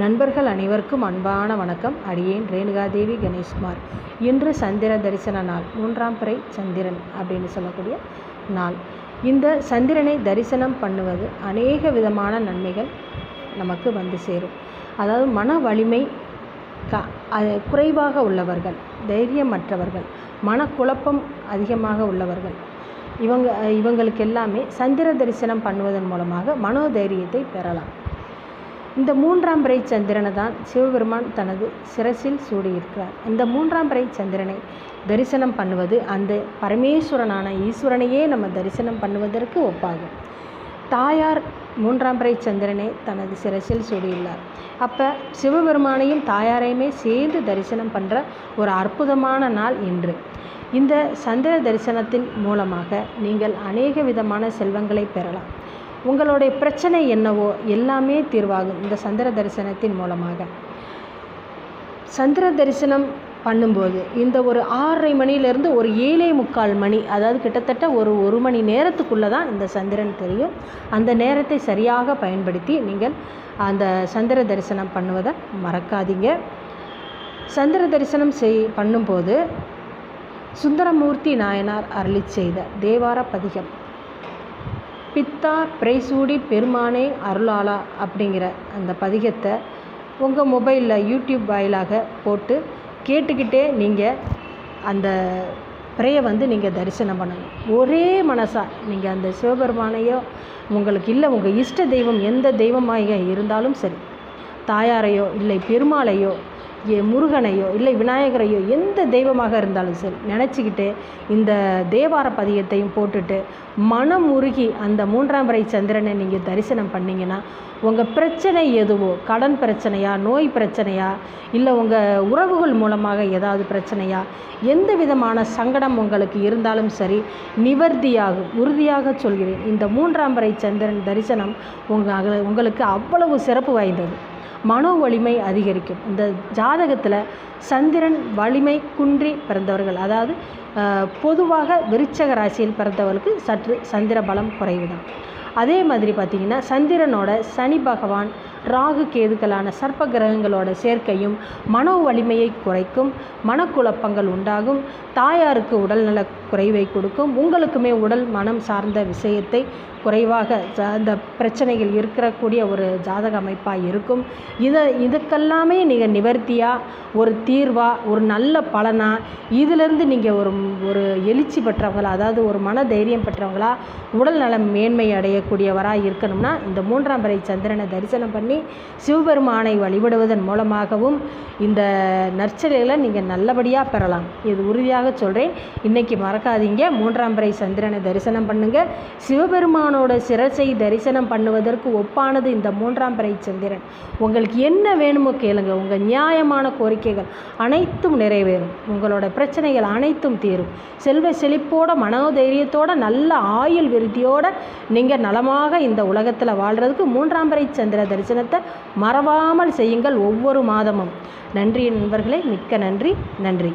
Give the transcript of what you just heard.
நண்பர்கள் அனைவருக்கும் அன்பான வணக்கம். அடியேன் ரேணுகாதேவி கணேஷ்குமார். இன்று சந்திர தரிசன நாள். மூன்றாம் பிறை சந்திரன் அப்படின்னு சொல்லக்கூடிய நாள். இந்த சந்திரனை தரிசனம் பண்ணுவது அநேக விதமான நன்மைகள் நமக்கு வந்து சேரும். அதாவது மன வலிமை க அது குறைவாக உள்ளவர்கள் தைரியமற்றவர்கள் மனக்குழப்பம் அதிகமாக உள்ளவர்கள் இவங்க இவங்களுக்கு எல்லாமே சந்திர தரிசனம் பண்ணுவதன் மூலமாக மனோதைரியத்தை பெறலாம். இந்த மூன்றாம் பிறை சந்திரனை தான் சிவபெருமான் தனது சிரசில் சூடியிருக்கிறார். இந்த மூன்றாம் பிறை சந்திரனை தரிசனம் பண்ணுவது அந்த பரமேஸ்வரனான ஈஸ்வரனையே நம்ம தரிசனம் பண்ணுவதற்கு ஒப்பாகும். தாயார் மூன்றாம் பிறை சந்திரனை தனது சிரசில் சூடியுள்ளார். அப்போ சிவபெருமானையும் தாயாரையுமே சேர்ந்து தரிசனம் பண்ணுற ஒரு அற்புதமான நாள் இன்று. இந்த சந்திர தரிசனத்தின் மூலமாக நீங்கள் அநேக விதமான செல்வங்களை பெறலாம். உங்களுடைய பிரச்சனை என்னவோ எல்லாமே தீர்வாகும் இந்த சந்திர தரிசனத்தின் மூலமாக. சந்திர தரிசனம் பண்ணும்போது இந்த ஒரு ஆறரை மணிலேருந்து ஒரு ஏழே முக்கால் மணி அதாவது கிட்டத்தட்ட ஒரு ஒரு மணி நேரத்துக்குள்ளே தான் இந்த சந்திரன் தெரியும். அந்த நேரத்தை சரியாக பயன்படுத்தி நீங்கள் அந்த சந்திர தரிசனம் பண்ணுவதை மறக்காதீங்க. சந்திர தரிசனம் செய் பண்ணும்போது சுந்தரமூர்த்தி நாயனார் அருளி செய்த தேவார பதிகம் பித்தா பிரைசூடி பெருமானே அருளாளா அப்படிங்கிற அந்த பதிகத்தை உங்கள் மொபைலில் யூடியூப் வாயிலாக போட்டு கேட்டுக்கிட்டே நீங்கள் அந்த பிறையை வந்து நீங்கள் தரிசனம் பண்ணணும். ஒரே மனசாக நீங்கள் அந்த சிவபெருமானையோ உங்களுக்கு இல்லை உங்கள் இஷ்ட தெய்வம் எந்த தெய்வமாக இருந்தாலும் சரி தாயாரையோ இல்லை பெருமாளையோ முருகனையோ இல்லை விநாயகரையோ எந்த தெய்வமாக இருந்தாலும் சரி நினச்சிக்கிட்டு இந்த தேவார பதியத்தையும் போட்டுட்டு மனம் உருகி அந்த மூன்றாம் வரை சந்திரனை நீங்கள் தரிசனம் பண்ணிங்கன்னா உங்கள் பிரச்சனை எதுவோ கடன் பிரச்சனையா நோய் பிரச்சனையா இல்லை உங்கள் உறவுகள் மூலமாக ஏதாவது பிரச்சனையா எந்த விதமான சங்கடம் உங்களுக்கு இருந்தாலும் சரி நிவர்த்தியாகும் உறுதியாக சொல்கிறேன். இந்த மூன்றாம் வரை சந்திரன் தரிசனம் உங்கள் உங்களுக்கு அவ்வளவு சிறப்பு வாய்ந்தது. மனோ வலிமை அதிகரிக்கும். இந்த ஜாதகத்தில் சந்திரன் வலிமை குன்றி பிறந்தவர்கள் அதாவது பொதுவாக விருச்சக ராசியில் பிறந்தவர்களுக்கு சற்று சந்திர பலம் குறைவு தான் அதே மாதிரி பார்த்திங்கன்னா சந்திரனோட சனி பகவான் ராகு கேதுக்களான சர்ப்ப கிரகங்களோட சேர்க்கையும் மனோ வலிமையை குறைக்கும் மனக்குழப்பங்கள் உண்டாகும் தாயாருக்கு உடல்நல குறைவை கொடுக்கும். உங்களுக்குமே உடல் மனம் சார்ந்த விஷயத்தை குறைவாக அந்த பிரச்சனைகள் இருக்கக்கூடிய ஒரு ஜாதக அமைப்பாக இருக்கும். இதை இதுக்கெல்லாமே நீங்கள் நிவர்த்தியாக ஒரு தீர்வாக ஒரு நல்ல பலனாக இதிலிருந்து நீங்கள் ஒரு ஒரு எழுச்சி பெற்றவங்களா? அதாவது ஒரு மன தைரியம் பெற்றவங்களா? உடல் நலம் மேன்மை அடையக்கூடியவராக இருக்கணும்னா இந்த மூன்றாம் பிறை சந்திரனை தரிசனம் பண்ணி சிவபெருமானை வழிபடுவதன் மூலமாகவும் இந்த நற்செயல்களை நீங்கள் நல்லபடியாக பெறலாம். இது உறுதியாக சொல்கிறேன் இன்றைக்கி மறக்காதீங்க. மூன்றாம் பிறை சந்திரனை தரிசனம் பண்ணுங்கள் சிவபெருமானோட சிரசை தரிசனம் பண்ணுவதற்கு ஒப்பானது இந்த மூன்றாம் பிறை சந்திரன். உங்களுக்கு என்ன வேணுமோ கேளுங்க. உங்கள் நியாயமான கோரிக்கைகள் அனைத்தும் நிறைவேறும். உங்களோட பிரச்சனைகள் அனைத்தும் தீரும். செல்வ செழிப்போட மனோதைரியத்தோட நல்ல ஆயுள் விருத்தியோட நீங்கள் நலமாக இந்த உலகத்தில் வாழ்கிறதுக்கு மூன்றாம் பிறை சந்திர தரிசனத்தை மறவாமல் செய்யுங்கள் ஒவ்வொரு மாதமும். நன்றி நண்பர்களே. மிக்க நன்றி. நன்றி.